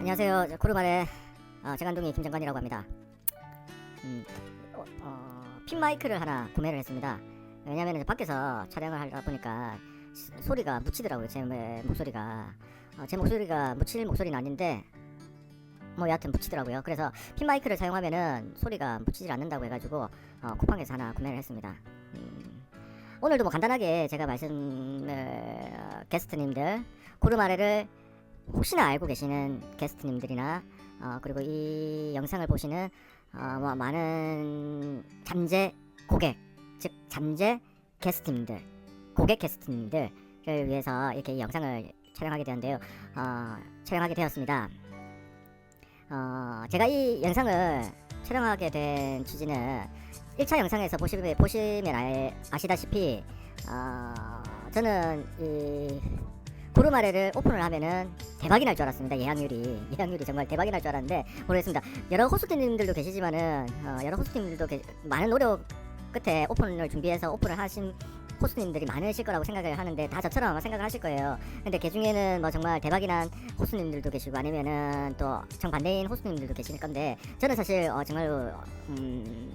안녕하세요. 저 코르말의 어, 재간둥이 김정관이라고 합니다. 음, 어, 어, 핀 마이크를 하나 구매를 했습니다. 왜냐하면 밖에서 촬영을 하다 보니까 시- 소리가 묻히더라고요. 제 매- 목소리가 어, 제 목소리가 묻힐 목소리는 아닌데 뭐 여하튼 묻히더라고요. 그래서 핀 마이크를 사용하면은 소리가 묻히질 않는다고 해가지고 어, 쿠팡에서 하나 구매를 했습니다. 음, 오늘도 뭐 간단하게 제가 말씀을 어, 게스트님들 고르마레를 혹시나 알고 계시는 게스트님들이나 어, 그리고 이 영상을 보시는 어, 뭐 많은 잠재 고객 즉 잠재 게스트님들 고객 게스트님들을 위해서 이렇게 이 영상을 촬영하게 되었는데요. 어, 촬영하게 되었습니다. 어, 제가 이 영상을 촬영하게 된 취지는 1차 영상에서 보시, 보시면 알, 아시다시피 어, 저는 이 구르마레를 오픈을 하면은 대박이 날 줄 알았습니다. 예약률이 예약률이 정말 대박이 날 줄 알았는데 모르겠습니다. 여러 호스트님들도 계시지만은 어, 여러 호스트님들도 계, 많은 노력 끝에 오픈을 준비해서 오픈을 하신 호스트님들이 많으실 거라고 생각을 하는데 다 저처럼 아마 생각을 하실 거예요. 근데 그 중에는 뭐 정말 대박이 난 호스트님들도 계시고 아니면은 또 정반대인 호스트님들도 계실 건데 저는 사실 어, 정말 음,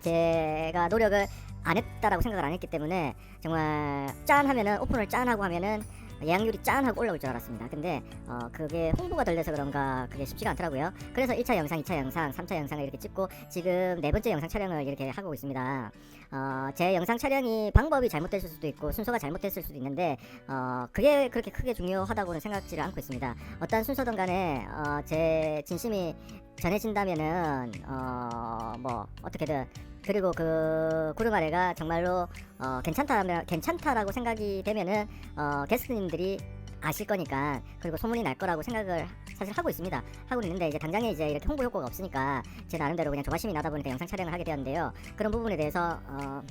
제가 노력을 안 했다라고 생각을 안 했기 때문에 정말 짠 하면은 오픈을 짠 하고 하면은 예약률이 짠 하고 올라올 줄 알았습니다. 근데 어, 그게 홍보가 덜 돼서 그런가 그게 쉽지가 않더라고요. 그래서 1차 영상, 2차 영상, 3차 영상을 이렇게 찍고 지금 네 번째 영상 촬영을 이렇게 하고 있습니다. 어, 제 영상 촬영이 방법이 잘못됐을 수도 있고 순서가 잘못됐을 수도 있는데 어, 그게 그렇게 크게 중요하다고는 생각지를 않고 있습니다. 어떤 순서든 간에 어, 제 진심이 전해진다면은 어, 뭐 어떻게든 그리고 그 구르마레가 정말로 어, 괜찮다면 괜찮다라고 생각이 되면은 어, 게스트님들이 아실 거니까 그리고 소문이 날 거라고 생각을 사실 하고 있습니다. 하고 있는데 이제 당장에 이제 이렇게 홍보 효과가 없으니까 제 나름대로 그냥 조바심이 나다 보니까 영상 촬영을 하게 되었는데요. 그런 부분에 대해서 어,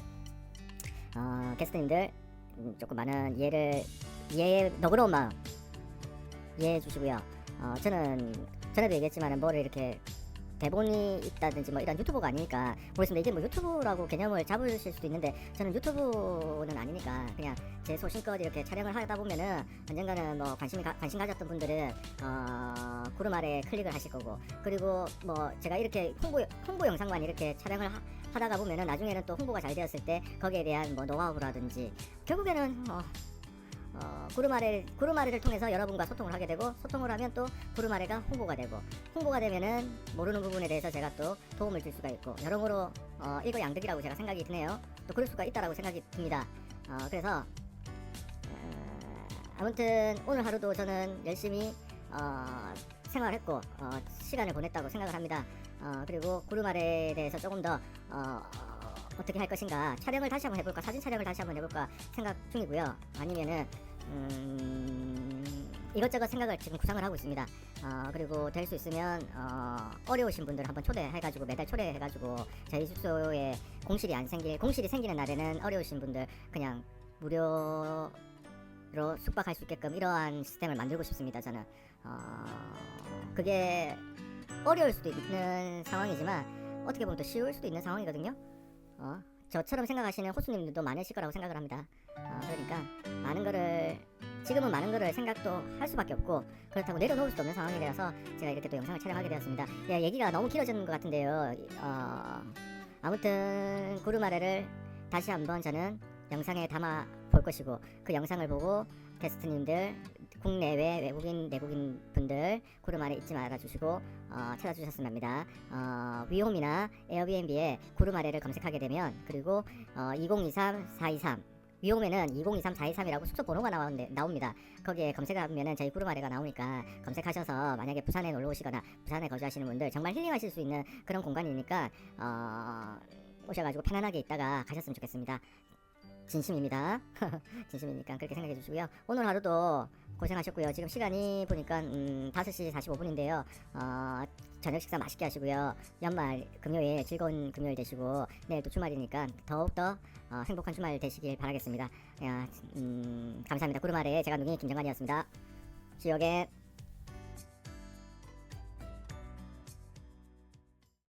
어, 게스트님들 음, 조금 많은 이해를 이해 너그러운 마음 이해해 주시고요. 어, 저는 전에도 얘기했지만 뭐를 이렇게 대본이 있다든지 뭐 이런 유튜버가 아니니까 모르겠습니다. 이게 뭐 유튜브라고 개념을 잡으실 수도 있는데 저는 유튜브는 아니니까 그냥 제 소신껏 이렇게 촬영을 하다 보면은 언젠가는 뭐 관심 가, 관심 가졌던 분들은 어, 구름 아래 클릭을 하실 거고 그리고 뭐 제가 이렇게 홍보 홍보 영상만 이렇게 촬영을 하, 하다가 보면은 나중에는 또 홍보가 잘 되었을 때 거기에 대한 뭐 노하우라든지 결국에는 어, 어, 구르마레, 구르마레를 통해서 여러분과 소통을 하게 되고 소통을 하면 또 구르마레가 홍보가 되고 홍보가 되면은 모르는 부분에 대해서 제가 또 도움을 줄 수가 있고 여러모로 어, 일거양득이라고 제가 생각이 드네요. 또 그럴 수가 있다라고 생각이 듭니다. 어, 그래서 어, 아무튼 오늘 하루도 저는 열심히 어, 생활했고 어, 시간을 보냈다고 생각을 합니다. 어, 그리고 구르마레에 대해서 조금 더 어, 어떻게 할 것인가 촬영을 다시 한번 해볼까 사진 촬영을 다시 한번 해볼까 생각 중이고요. 아니면은 음, 이것저것 생각을 지금 구상을 하고 있습니다. 어, 그리고 될 수 있으면 어, 어려우신 분들 한번 초대해가지고 매달 초대해가지고 저희 숙소에 공실이 안 생길 공실이 생기는 날에는 어려우신 분들 그냥 무료 로 숙박할 수 있게끔 이러한 시스템을 만들고 싶습니다. 저는 어, 그게 어려울 수도 있는 상황이지만 어떻게 보면 또 쉬울 수도 있는 상황이거든요. 어, 저처럼 생각하시는 호수님들도 많으실 거라고 생각을 합니다. 어, 그러니까 많은 거를 지금은 많은 거를 생각도 할 수밖에 없고 그렇다고 내려놓을 수도 없는 상황이라서 제가 이렇게 또 영상을 촬영하게 되었습니다. 야, 얘기가 너무 길어지는 것 같은데요. 어, 아무튼 구르마레를 다시 한번 저는 영상에 담아 볼 것이고 그 영상을 보고 게스트님들 국내외 외국인 내국인 분들 구르마레 잊지 말아 주시고 어, 찾아주셨으면 합니다. 어, 위홈이나 에어비앤비에 구르마레를 검색하게 되면 그리고 어, 2023-423 위홈에는 2023-423이라고 숙소 번호가 나오는데, 나옵니다. 거기에 검색하면은 저희 구르마레가 나오니까 검색하셔서 만약에 부산에 놀러 오시거나 부산에 거주하시는 분들 정말 힐링하실 수 있는 그런 공간이니까 어, 오셔가지고 편안하게 있다가 가셨으면 좋겠습니다. 진심입니다. 진심이니까 그렇게 생각해 주시고요. 오늘 하루도 고생하셨고요. 지금 시간이 보니까 음, 5시 45분인데요. 어, 저녁 식사 맛있게 하시고요. 연말 금요일 즐거운 금요일 되시고 내일 또 주말이니까 더욱더 어, 행복한 주말 되시길 바라겠습니다. 야, 음, 감사합니다. 구름 아래 제가 누기 김정관이었습니다. 지역에